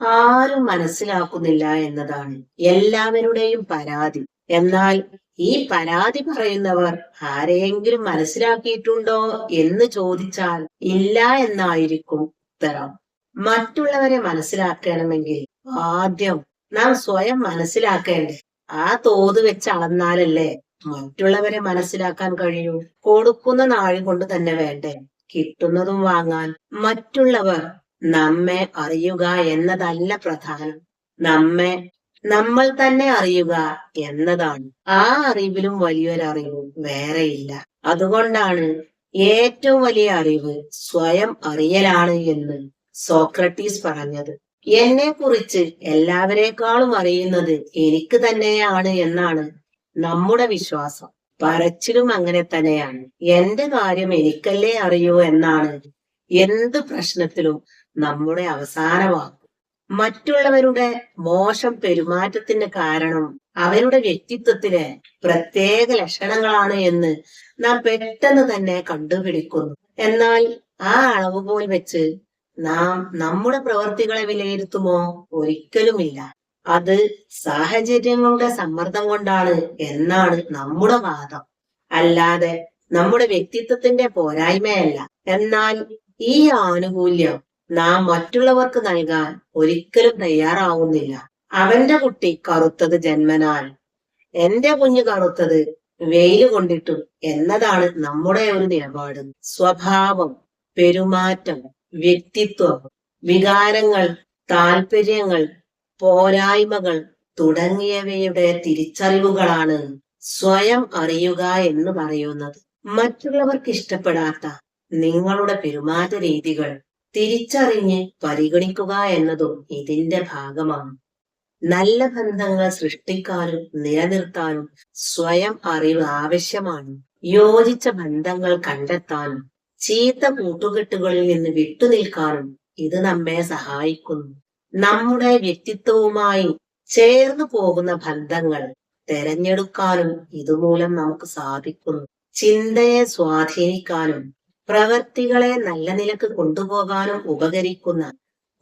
ആരും മനസ്സിലാക്കുന്നില്ല എന്നതാണ് എല്ലാവരുടെയും പരാതി. എന്നാൽ ഈ പരാതി പറയുന്നവർ ആരെയെങ്കിലും മനസ്സിലാക്കിയിട്ടുണ്ടോ എന്ന് ചോദിച്ചാൽ ഇല്ല എന്നായിരിക്കും ഉത്തരം. മറ്റുള്ളവരെ മനസ്സിലാക്കണമെങ്കിൽ ആദ്യം നാം സ്വയം മനസ്സിലാക്കേണ്ടേ. ആ തോത് വെച്ച് അളന്നാലല്ലേ മറ്റുള്ളവരെ മനസ്സിലാക്കാൻ കഴിയൂ. കൊടുക്കുന്ന നാഴി കൊണ്ട് തന്നെ വേണ്ടേ. കിട്ടുന്നതും വാങ്ങാൻ മറ്റുള്ളവർ നമ്മെ അറിയുക എന്നതല്ല പ്രധാനം. നമ്മെ നമ്മൾ തന്നെ അറിയുക എന്നതാണ്. ആ അറിവിലും വലിയൊരറിവ് വേറെയില്ല. അതുകൊണ്ടാണ് ഏറ്റവും വലിയ അറിവ് സ്വയം അറിയലാണ് എന്ന് സോക്രട്ടീസ് പറഞ്ഞത്. എന്നെ കുറിച്ച് എല്ലാവരെക്കാളും അറിയുന്നത് എനിക്ക് തന്നെയാണ് എന്നാണ് നമ്മുടെ വിശ്വാസം. പറച്ചിലും അങ്ങനെ തന്നെയാണ്. എന്റെ കാര്യം എനിക്കല്ലേ അറിയൂ എന്നാണ് എന്ത് പ്രശ്നത്തിലും നമ്മുടെ അവസാന വാക്ക്. മറ്റുള്ളവരുടെ മോശം പെരുമാറ്റത്തിന് കാരണം അവരുടെ വ്യക്തിത്വത്തിലെ പ്രത്യേക ലക്ഷണങ്ങളാണ് എന്ന് നാം പെട്ടെന്ന് തന്നെ കണ്ടുപിടിക്കുന്നു. എന്നാൽ ആ അളവുകോൽ വെച്ച് നാം നമ്മുടെ പ്രവർത്തികളെ വിലയിരുത്തുമോ? ഒരിക്കലുമില്ല. അത് സാഹചര്യങ്ങളുടെ സമ്മർദ്ദം കൊണ്ടാണ് എന്നാണ് നമ്മുടെ വാദം. അല്ലാതെ നമ്മുടെ വ്യക്തിത്വത്തിന്റെ പോരായ്മയല്ല. എന്നാൽ ഈ ആനുകൂല്യം നാം മറ്റുള്ളവർക്ക് നൽകാൻ ഒരിക്കലും തയ്യാറാവുന്നില്ല. അവന്റെ കുട്ടി കറുത്തത് ജന്മനാൽ എന്റെ കുഞ്ഞു കറുത്തത് വെയിൽ കൊണ്ടിട്ടും എന്നതാണ് നമ്മുടെ ഒരു നിലപാട്. സ്വഭാവം പെരുമാറ്റം വ്യക്തിത്വം വികാരങ്ങൾ താല്പര്യങ്ങൾ പോരായ്മകൾ തുടങ്ങിയവയുടെ തിരിച്ചറിവുകളാണ് സ്വയം അറിയുക എന്ന് പറയുന്നത്. മറ്റുള്ളവർക്ക് ഇഷ്ടപ്പെടാത്ത നിങ്ങളുടെ പെരുമാറ്റ രീതികൾ തിരിച്ചറിഞ്ഞ് പരിഗണിക്കുക എന്നതും ഇതിന്റെ ഭാഗമാണ്. നല്ല ബന്ധങ്ങൾ സൃഷ്ടിക്കാനും നിലനിർത്താനും സ്വയം അറിവ് ആവശ്യമാണ്. യോജിച്ച ബന്ധങ്ങൾ കണ്ടെത്താനും ചീത്ത കൂട്ടുകെട്ടുകളിൽ നിന്ന് വിട്ടുനിൽക്കാനും ഇത് നമ്മെ സഹായിക്കുന്നു. നമ്മുടെ വ്യക്തിത്വവുമായി ചേർന്നു പോകുന്ന ബന്ധങ്ങൾ തെരഞ്ഞെടുക്കാനും ഇതുമൂലം നമുക്ക് സാധിക്കുന്നു. ചിന്തയെ സ്വാധീനിക്കാനും പ്രവർത്തികളെ നല്ല നിലയ്ക്ക് കൊണ്ടുപോകാനും ഉപകരിക്കുന്ന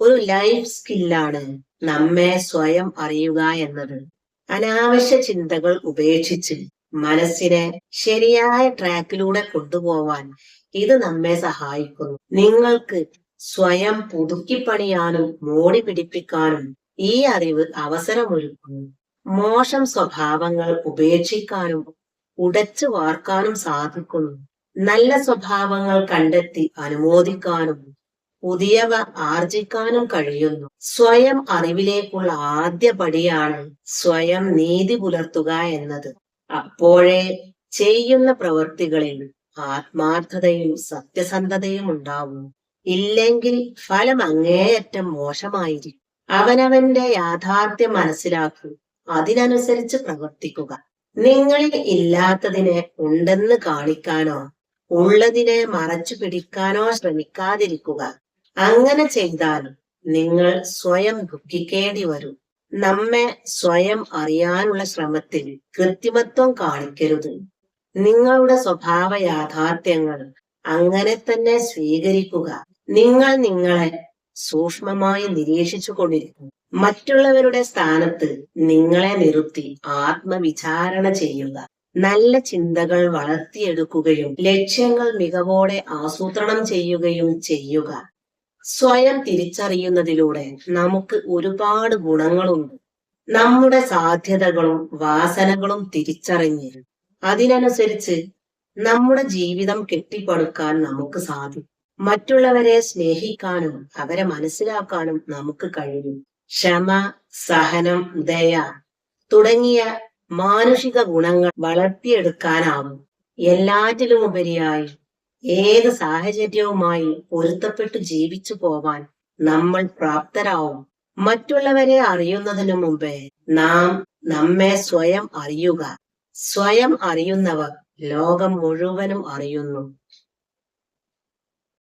ഒരു ലൈഫ് സ്കില്ലാണ് നമ്മെ സ്വയം അറിയുക എന്നത്. അനാവശ്യ ചിന്തകൾ ഉപേക്ഷിച്ച് മനസ്സിനെ ശരിയായ ട്രാക്കിലൂടെ കൊണ്ടുപോവാൻ ഇത് നമ്മെ സഹായിക്കുന്നു. നിങ്ങൾക്ക് സ്വയം പുതുക്കിപ്പണിയാനും മോടി പിടിപ്പിക്കാനും ഈ അറിവ് അവസരമൊരുക്കുന്നു. മോശം സ്വഭാവങ്ങൾ ഉപേക്ഷിക്കാനും ഉടച്ചു വാർക്കാനും സാധിക്കുന്നു. നല്ല സ്വഭാവങ്ങൾ കണ്ടെത്തി അനുമോദിക്കാനും പുതിയവ ആർജിക്കാനും കഴിയുന്നു. സ്വയം അറിവിലേക്കുള്ള ആദ്യ പടിയാണ് സ്വയം നീതി പുലർത്തുക എന്നത്. അപ്പോഴേ ചെയ്യുന്ന പ്രവൃത്തികളിൽ ആത്മാർത്ഥതയും സത്യസന്ധതയും ഉണ്ടാവും. ഇല്ലെങ്കിൽ ഫലം അങ്ങേയറ്റം മോശമായിരിക്കും. അവനവന്റെ യാഥാർത്ഥ്യം മനസ്സിലാക്കി. അതിനനുസരിച്ച് പ്രവർത്തിക്കുക. നിങ്ങളിൽ ഇല്ലാത്തതിനെ ഉണ്ടെന്ന് കാണിക്കാനോ ഉള്ളതിനെ മറച്ചു പിടിക്കാനോ ശ്രമിക്കാതിരിക്കുക. അങ്ങനെ ചെയ്താൽ നിങ്ങൾ സ്വയം ദുഃഖിക്കേണ്ടി വരും. നമ്മെ സ്വയം അറിയാനുള്ള ശ്രമത്തിൽ കൃത്രിമത്വം കാണിക്കരുത്. നിങ്ങളുടെ സ്വഭാവ യാഥാർത്ഥ്യങ്ങൾ അങ്ങനെ തന്നെ സ്വീകരിക്കുക. നിങ്ങൾ നിങ്ങളെ സൂക്ഷ്മമായി നിരീക്ഷിച്ചു കൊണ്ടിരിക്കും. മറ്റുള്ളവരുടെ സ്ഥാനത്ത് നിങ്ങളെ നിർത്തി ആത്മവിചാരണ ചെയ്യുക. നല്ല ചിന്തകൾ വളർത്തിയെടുക്കുകയും ലക്ഷ്യങ്ങൾ മികവോടെ ആസൂത്രണം ചെയ്യുകയും ചെയ്യുക. സ്വയം തിരിച്ചറിയുന്നതിലൂടെ നമുക്ക് ഒരുപാട് ഗുണങ്ങളുണ്ട്. നമ്മുടെ സാധ്യതകളും വാസനകളും തിരിച്ചറിഞ്ഞ് അതിനനുസരിച്ച് നമ്മുടെ ജീവിതം കെട്ടിപ്പടുക്കാൻ നമുക്ക് സാധിക്കും. മറ്റുള്ളവരെ സ്നേഹിക്കാനും അവരെ മനസ്സിലാക്കാനും നമുക്ക് കഴിയും. ക്ഷമ സഹനം ദയ തുടങ്ങിയ മാനുഷിക ഗുണങ്ങൾ വളർത്തിയെടുക്കാനാവും. എല്ലാറ്റിലും ഉപരിയായി ഏത് സാഹചര്യവുമായി പൊരുത്തപ്പെട്ടു ജീവിച്ചു പോവാൻ നമ്മൾ പ്രാപ്തരാവും. മറ്റുള്ളവരെ അറിയുന്നതിനു മുമ്പേ നാം നമ്മെ സ്വയം അറിയുക. സ്വയം അറിയുന്നവർ ലോകം മുഴുവനും അറിയുന്നു.